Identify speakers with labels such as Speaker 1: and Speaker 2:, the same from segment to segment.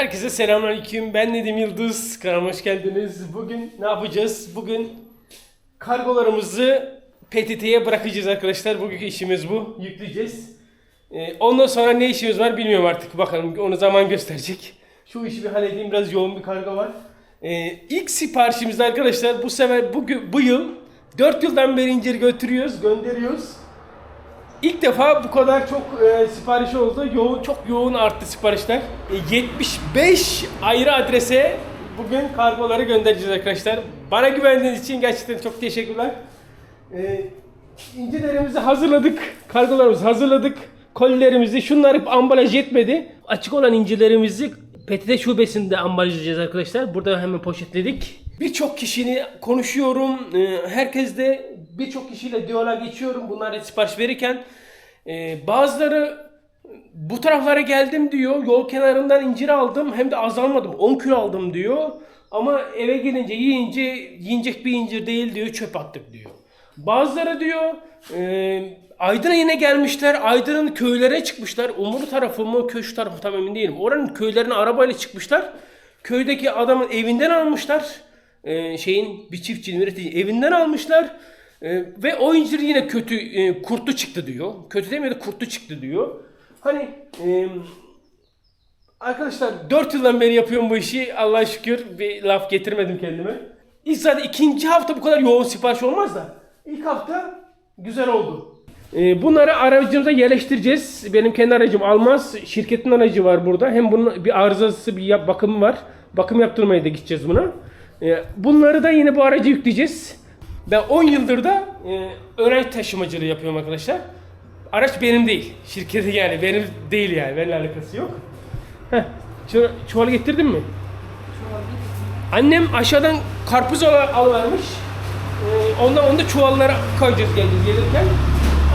Speaker 1: Herkese selamünaleyküm. Ben Nedim Yıldız. Kanalıma hoş geldiniz. Bugün ne yapacağız? Bugün kargolarımızı PTT'ye bırakacağız arkadaşlar. Bugünkü işimiz bu. Yükleyeceğiz. Ee, ondan sonra ne işimiz var bilmiyorum artık. Bakalım onu zaman gösterecek. Şu işi bir halledeyim. Biraz yoğun bir kargo var. Ee, ilk siparişimizde arkadaşlar bu sefer bugün, bu yıl 4 yıldan beri incir götürüyoruz, gönderiyoruz. İlk defa bu kadar çok e, sipariş oldu. Yoğun, çok yoğun arttı siparişler. E, 75 ayrı adrese bugün kargoları göndereceğiz arkadaşlar. Bana güvendiğiniz için gerçekten çok teşekkürler. E, incilerimizi hazırladık. Kargolarımızı hazırladık. Kolilerimizi şunları ambalaj etmedi. Açık olan incilerimizi PTT şubesinde ambalajlayacağız arkadaşlar. Burada hemen poşetledik. Birçok kişini konuşuyorum. Ee, Herkes de birçok kişiyle diyaloğa geçiyorum bunlara sipariş verirken. Ee, Bazıları bu taraflara geldim diyor. Yol kenarından incir aldım. Hem de azalmadım. 10 kilo aldım diyor. Ama eve gelince yiyince yiyecek bir incir değil diyor. Çöp attık diyor. Bazıları diyor e, Aydın'a yine gelmişler. Aydın'ın köylere çıkmışlar. Umuru tarafı mı köşk tarafı tam emin değilim. Oranın köylerine arabayla çıkmışlar. Köydeki adamın evinden almışlar. E, şeyin bir çiftçinin üretici evinden almışlar. E, ve o incir yine kötü e, kurtlu çıktı diyor. Kötü demiyor da kurtlu çıktı diyor. Hani e, Arkadaşlar 4 yıldan beri yapıyorum bu işi. Allah'a şükür bir laf getirmedim kendime. İlk zaten ikinci hafta bu kadar yoğun sipariş olmaz da. İlk hafta güzel oldu. Ee, bunları aracımıza yerleştireceğiz. Benim kendi aracım almaz. Şirketin aracı var burada. Hem bunun bir arızası bir yap, bakımı var. Bakım yaptırmaya da gideceğiz buna. Ee, bunları da yine bu araca yükleyeceğiz. Ben 10 yıldır da e, öğrenci taşımacılığı yapıyorum arkadaşlar. Araç benim değil. Şirketi yani benim değil yani. Benimle alakası yok. Heh, şu çuvalı getirdin mi? Annem aşağıdan karpuz al alıvermiş. Ee, ondan onu da çuvallara koyacağız geleceğiz gelirken.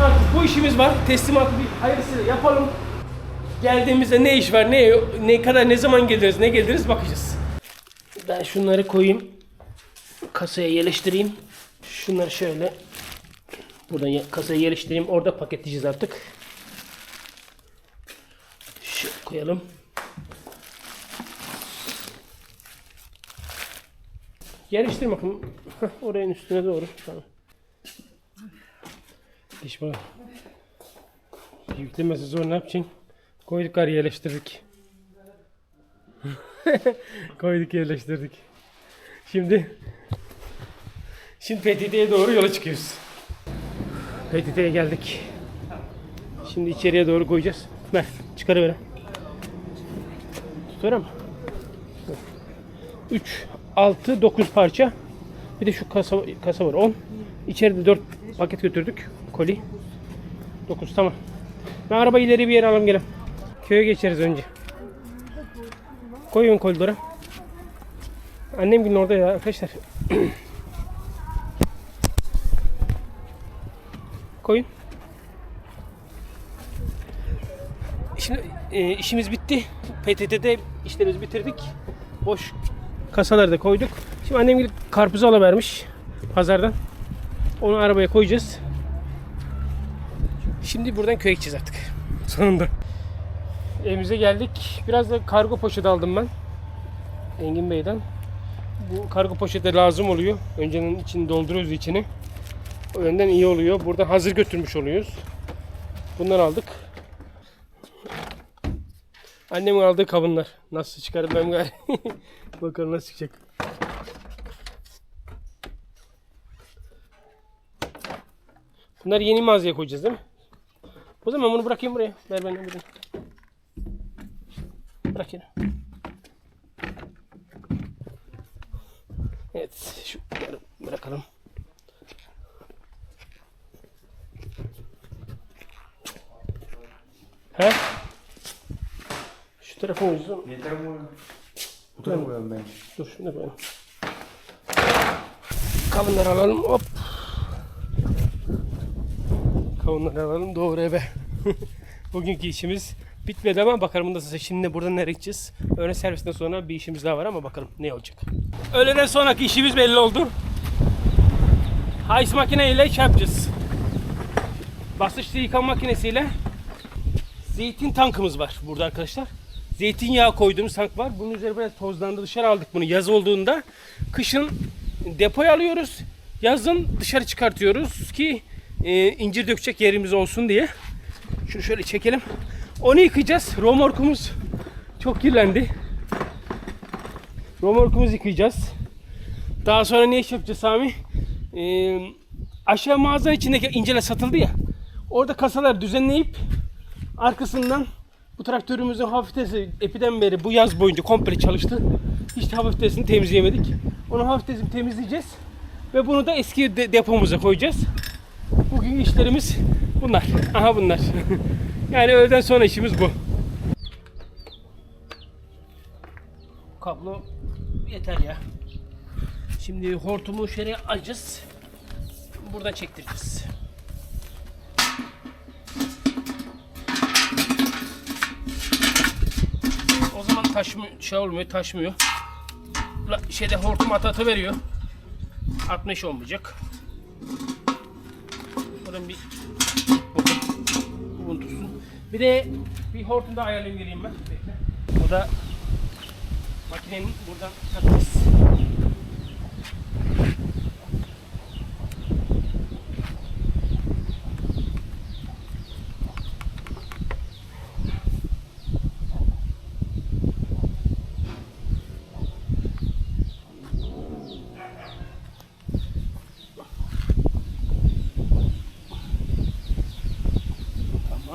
Speaker 1: Artık bu işimiz var. Teslimatı bir hayırlısıyla yapalım. Geldiğimizde ne iş var, ne ne kadar ne zaman geliriz, ne geliriz bakacağız. Ben şunları koyayım. Kasaya yerleştireyim. Şunları şöyle buradan kasaya yerleştireyim. Orada paketleyeceğiz artık. Şöyle koyalım. Yerleştir bakalım. Heh, Orayın üstüne doğru. Tamam. İş bak. Yüklemesi zor ne yapacaksın? Koyduk araya yerleştirdik. Koyduk yerleştirdik. Şimdi Şimdi PTT'ye doğru yola çıkıyoruz. PTT'ye geldik. Şimdi içeriye doğru koyacağız. Ver, çıkarıver. Tutar mı? 3, 6, 9 parça. Bir de şu kasa, kasa var 10. İçeride 4 paket götürdük. Koli. 9 tamam. Ben arabayı ileri bir yere alalım gelin. Köye geçeriz önce. Koyun koridora. Annem günün orada ya arkadaşlar. Koyun. Şimdi e, işimiz bitti. PTT'de işlerimizi bitirdik. Boş kasaları da koyduk. Şimdi annem gidip karpuzu alıvermiş pazardan. Onu arabaya koyacağız. Şimdi buradan köye gideceğiz artık. Sonunda. Evimize geldik. Biraz da kargo poşeti aldım ben. Engin Bey'den. Bu kargo poşeti lazım oluyor. Önceden içini dolduruyoruz içini. O yönden iyi oluyor. Burada hazır götürmüş oluyoruz. Bunları aldık. Annemin aldığı kavunlar. Nasıl çıkarım ben gari. Bakalım nasıl çıkacak. Bunları yeni mağazaya koyacağız değil mi? O zaman bunu bırakayım buraya. Ver ben buradan. Bırak yere. Evet. Şu bırakalım. He? Şu tarafa uzun.
Speaker 2: Yeter mi? Bu tarafa koyalım bence.
Speaker 1: Dur şunu da koyalım. Kavunları alalım. Hop. Kavunları alalım. Doğru eve. Bugünkü işimiz bitmedi ama bakalım nasıl. Şimdi buradan nereye gideceğiz? Öğle servisinden sonra bir işimiz daha var ama bakalım ne olacak. Öğleden sonraki işimiz belli oldu. Hays makineyle şey yapacağız. Basınçlı yıkama makinesiyle zeytin tankımız var burada arkadaşlar. zeytinyağı koyduğumuz tank var. Bunun üzeri biraz tozlandı. Dışarı aldık bunu yaz olduğunda. Kışın depoya alıyoruz. Yazın dışarı çıkartıyoruz ki e, incir dökecek yerimiz olsun diye. Şunu şöyle çekelim. Onu yıkayacağız. Romorkumuz çok kirlendi. Romorkumuzu yıkayacağız. Daha sonra ne iş yapacağız Sami? Ee, aşağı mağazanın içindeki inceler satıldı ya. Orada kasalar düzenleyip arkasından bu traktörümüzün hafif vitesi epiden beri bu yaz boyunca komple çalıştı. Hiç de hafif vitesini temizleyemedik. Onu hafif vitesini temizleyeceğiz. Ve bunu da eski de- depomuza koyacağız. Bugün işlerimiz bunlar. Aha bunlar. yani öğleden sonra işimiz bu. Kablo yeter ya. Şimdi hortumu şuraya alacağız. Buradan çektireceğiz. Taşmıyor, şey olmuyor, taşmıyor. La, şeyde hortum atatı veriyor. 60 olmayacak. Buradan bir bakın. Bu tutsun. Bir de bir hortum da ayarlayayım geleyim ben. O da makinenin buradan takacağız.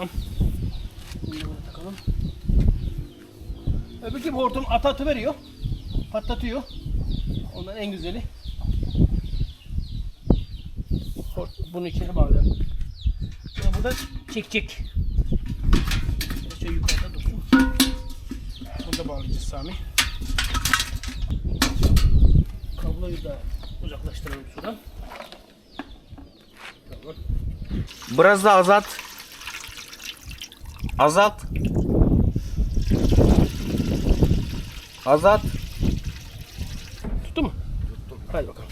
Speaker 1: Tamam. Bunu da buraya takalım. Öbürkü hortum atı atı veriyor. Patlatıyor. Ondan en güzeli. Hort- Bunu içine bağlayalım. Bunu burada çekecek. Şöyle yukarıda dursun. Bunu da bağlayacağız Sami. Kabloyu da uzaklaştıralım şuradan. Tamam.
Speaker 2: Biraz da azalt. Azalt. Azalt.
Speaker 1: Tuttu mu? Tuttum. Hadi bakalım.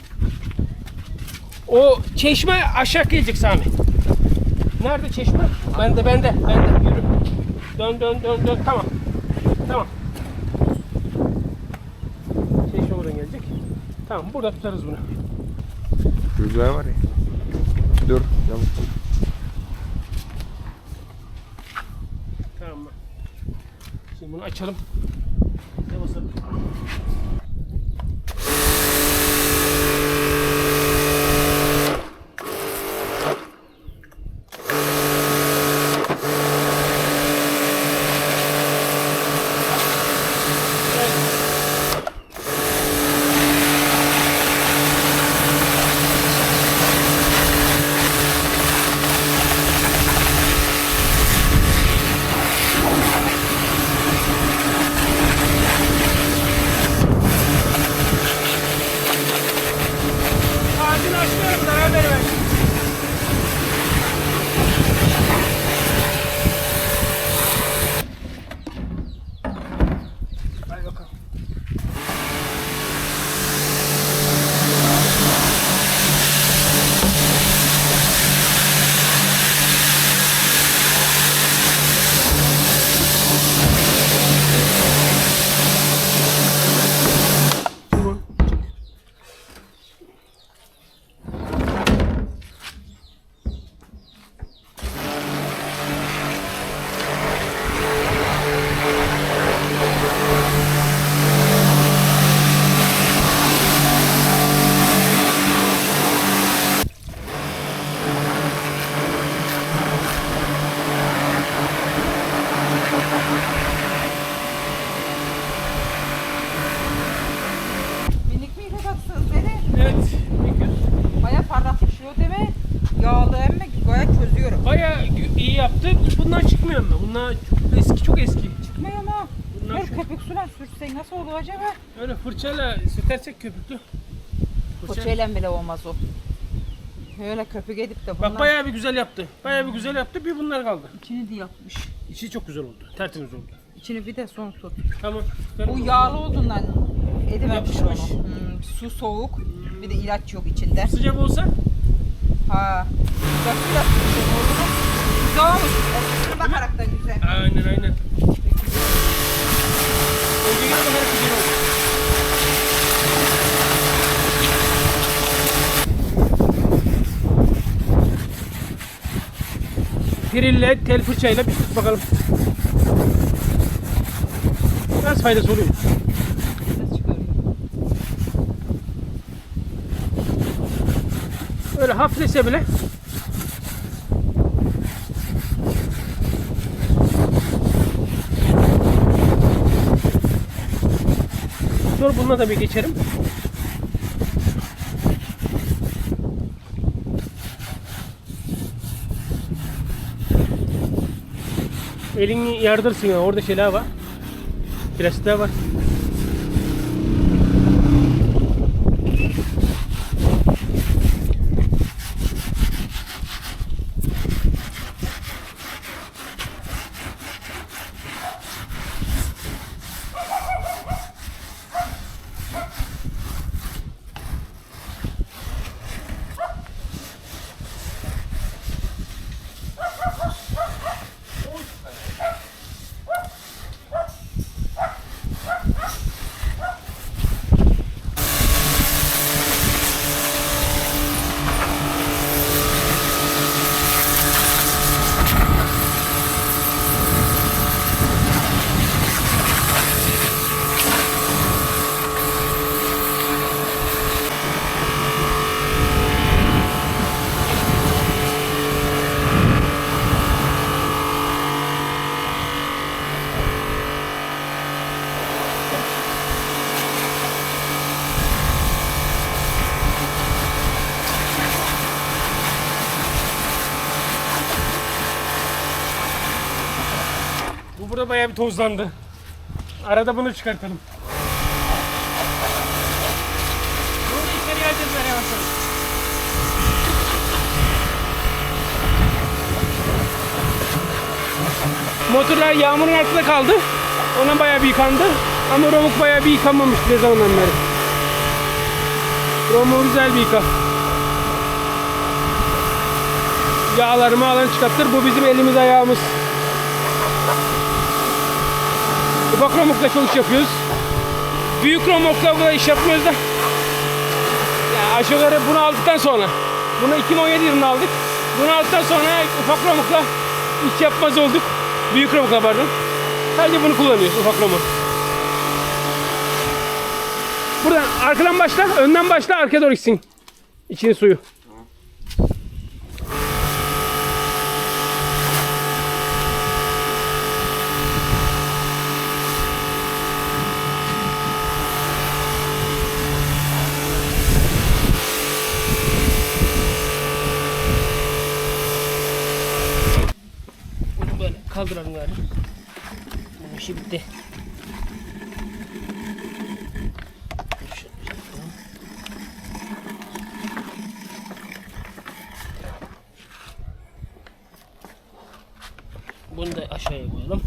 Speaker 1: O çeşme aşağı gelecek Sami. Nerede çeşme? Bende bende bende yürü. Dön dön dön dön tamam. Tamam. Çeşme buradan gelecek. Tamam burada tutarız bunu.
Speaker 2: Rüzgar var ya. Dur. Yavaş.
Speaker 1: Tamam? Şimdi bunu açalım.
Speaker 3: Acaba?
Speaker 1: Öyle fırçayla sütersek köpüklü. Fırça-
Speaker 3: Fırçayla bile olmaz o. Öyle köpük edip de bunlar
Speaker 1: Bak bayağı bir güzel yaptı. Bayağı bir güzel yaptı. Bir bunlar kaldı.
Speaker 3: içini de yapmış.
Speaker 1: İçi çok güzel oldu. Tertemiz oldu.
Speaker 3: İçini bir de son tut.
Speaker 1: Tamam.
Speaker 3: Bu yağlı olduğundan edememiş onu. Hmm, su soğuk. Bir de ilaç yok içinde.
Speaker 1: Sıcak olsa
Speaker 3: Ha. Bak biraz sıcak oldu. Güzel olmuş. Eskisine bakarak da güzel.
Speaker 1: aynen aynen. Trille, tel fırçayla bir tut bakalım. Biraz faydası oluyor. Öyle hafiflese bile Dur bununla da bir geçerim. Elini yardırsın ya orada şeyler var. Plastikler var. Burada bayağı bir tozlandı. Arada bunu çıkartalım. Bunu içeri alacağız yavaş. Motorlar yağmurun altında kaldı. Ona bayağı bir yıkandı. Ama Romuk bayağı bir yıkanmamış ne zamandan beri. Romuk güzel bir yıka. Yağları mağlarını çıkartır. Bu bizim elimiz ayağımız. Ufak romokla iş yapıyoruz. Büyük romokla iş yapmıyoruz da. Ya aşağı yukarı bunu aldıktan sonra. Bunu 2017 yılında aldık. Bunu aldıktan sonra ufak romokla iş yapmaz olduk. Büyük romokla pardon. Sadece bunu kullanıyoruz ufak romok. Buradan arkadan başla, önden başla, arkaya doğru gitsin. İçinin suyu. Bunu böyle kaldıralım gari. Bunun işi bitti. Bunu da aşağıya koyalım.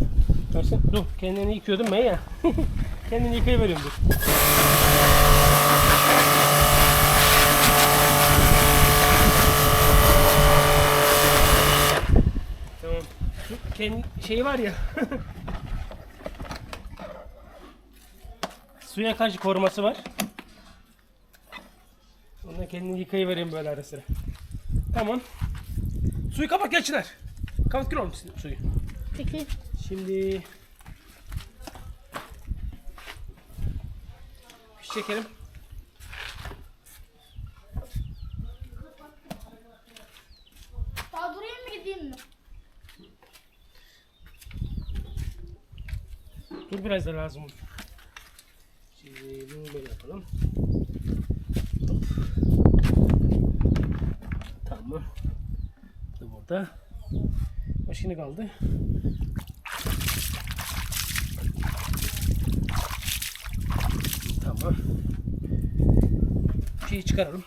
Speaker 1: Versin. Dur kendini yıkıyordum ben ya. kendini yıkayıveriyorum dur. Tamam. Şu kendi şeyi var ya. Suya karşı koruması var. Ondan kendini yıkayıvereyim böyle ara sıra. Tamam. Suyu kapat geçiler. Kapat gir oğlum suyu.
Speaker 4: Peki.
Speaker 1: Şimdi fiş çekelim.
Speaker 4: Daha durayım mı gideyim mi?
Speaker 1: Biraz da lazım. Şimdi bunu böyle yapalım. Tamam. Bu burada. Başka ne kaldı? Tamam. Şeyi çıkaralım.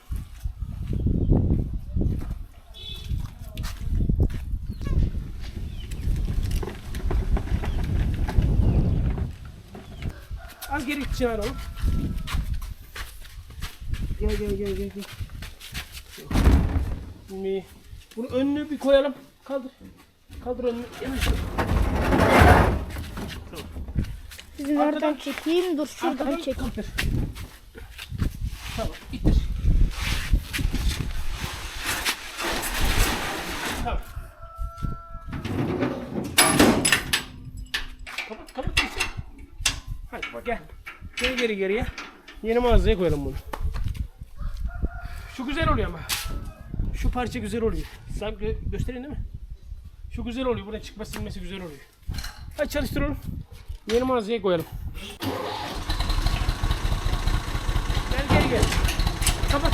Speaker 1: Az geri çevir oğlum. Gel gel gel gel. gel. Şimdi bunu önünü bir koyalım. Kaldır. Kaldır önünü. Yanaş.
Speaker 4: Sizi nereden çekeyim? Dur şuradan
Speaker 1: Arkadan
Speaker 4: çekeyim.
Speaker 1: kaldır. Tamam. İttir. Tamam. Hadi bak gel. Geri geri geriye. Yeni mağazaya koyalım bunu. Şu güzel oluyor ama. Şu parça güzel oluyor. Sen gö- göstereyim değil mi? Şu güzel oluyor. Buraya çıkması silmesi güzel oluyor. Hadi çalıştıralım. Yeni mağazaya koyalım. Gel geri gel. Kapat.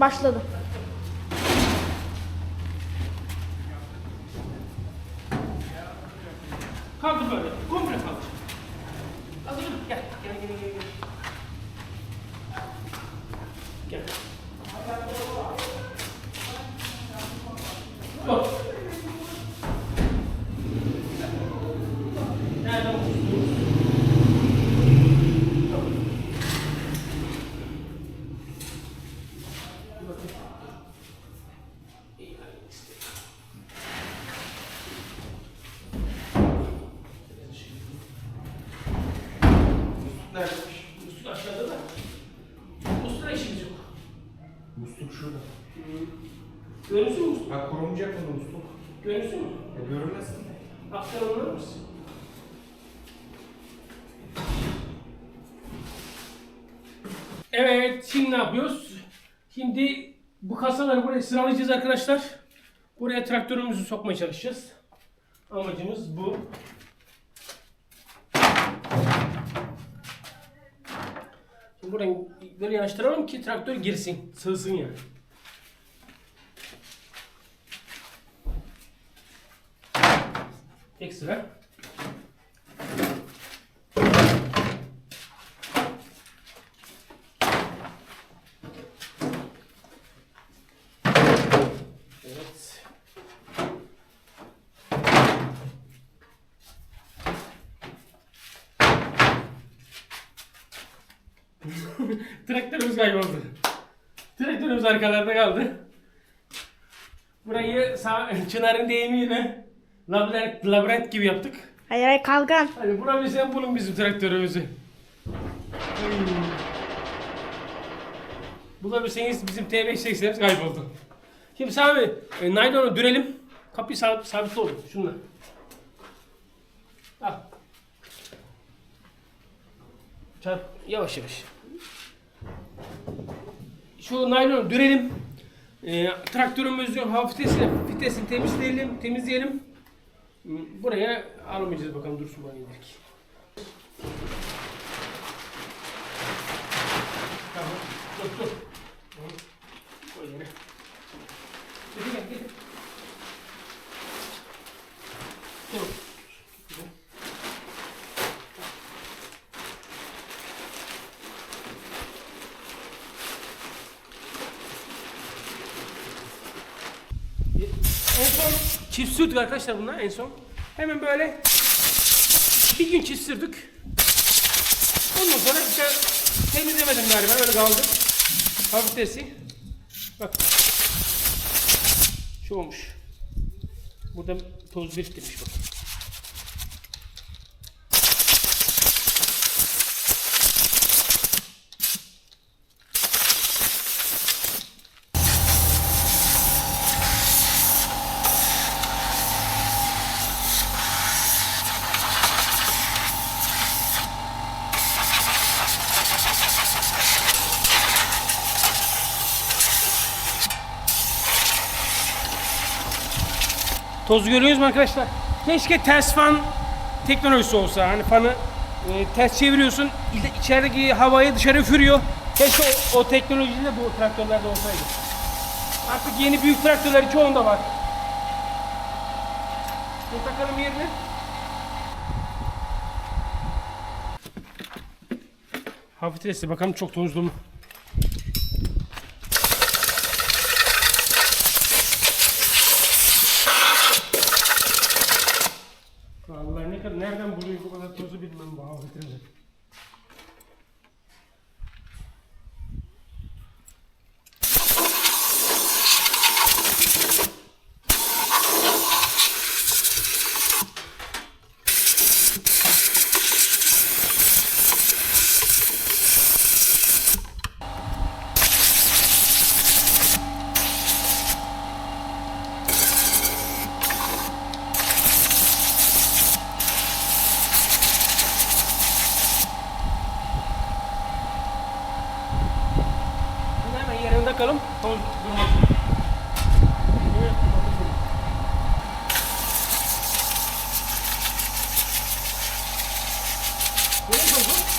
Speaker 4: Başladı.
Speaker 1: Kaldır böyle. Komple kaldır. Hazır mı? Gel. Gel gel gel. Gel. Gel. Dur. Nereden tutuyoruz? Musluk aşağıda da. Musluğa işimiz yok.
Speaker 2: Musluk şurada.
Speaker 1: Görünsün mü musluk?
Speaker 2: Ha korunacak mı musluk?
Speaker 1: Görünsün mü?
Speaker 2: Ya görünmesin.
Speaker 1: Aktarılır mısın? Evet, şimdi ne yapıyoruz? Şimdi bu kasaları buraya sıralayacağız arkadaşlar. Buraya traktörümüzü sokmaya çalışacağız. Amacımız bu. Şimdi buradan böyle yanaştıralım ki traktör girsin, sığsın yani. Tek sıra. Evet. Kayboldu. Traktörümüz arkalarda kaldı. Burayı sağ, Çınar'ın deyimiyle labirent, labirent gibi yaptık.
Speaker 4: Hayır hayır kalkan.
Speaker 1: Hadi bulabilsen bulun bizim traktörümüzü. Ay. Bulabilseniz bizim T580'imiz kayboldu. Şimdi Sami, e, naylonu dürelim. Kapıyı sabit, sabitli olun şunla. Al. Çarp, yavaş yavaş. Şu naylonu dürelim. E, traktörümüzün hafifesini, fitesini temizleyelim, temizleyelim. Buraya almayacağız bakalım dursun bana yedik. Tamam. Dur dur. Hı. Koy yere. Gel gel gel. Dur. En son çift sürdük arkadaşlar bunlar en son. Hemen böyle bir gün çift sürdük. Ondan sonra işte temizlemedim galiba öyle kaldı. Hafiflesi. Bak. Şu olmuş. Burada toz biriktirmiş bak. Tozu görüyoruz mu arkadaşlar? Keşke ters fan teknolojisi olsa. Hani fanı e, ters çeviriyorsun, iç- içerideki havayı dışarı üfürüyor. Keşke o, o teknoloji de bu traktörlerde olsaydı. Artık yeni büyük traktörlerin çoğunda var. Dur takalım yerine. Hafiflesi bakalım çok tozlu mu? Vallahi ne kadar nereden buluyor bu kadar tozu bilmem bu hafiflesi. takalım. Toz durmasın. Neyin tozu?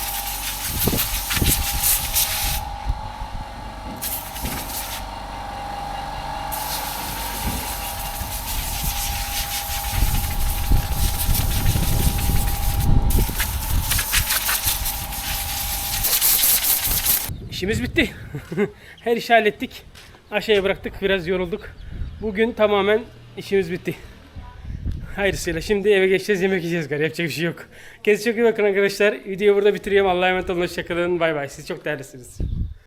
Speaker 1: İşimiz bitti. Her işi hallettik. Aşağıya bıraktık. Biraz yorulduk. Bugün tamamen işimiz bitti. Hayırlısıyla şimdi eve geçeceğiz yemek yiyeceğiz gari yapacak bir şey yok. Kendinize çok iyi bakın arkadaşlar. Videoyu burada bitiriyorum. Allah'a emanet olun. Hoşçakalın. Bay bay. Siz çok değerlisiniz.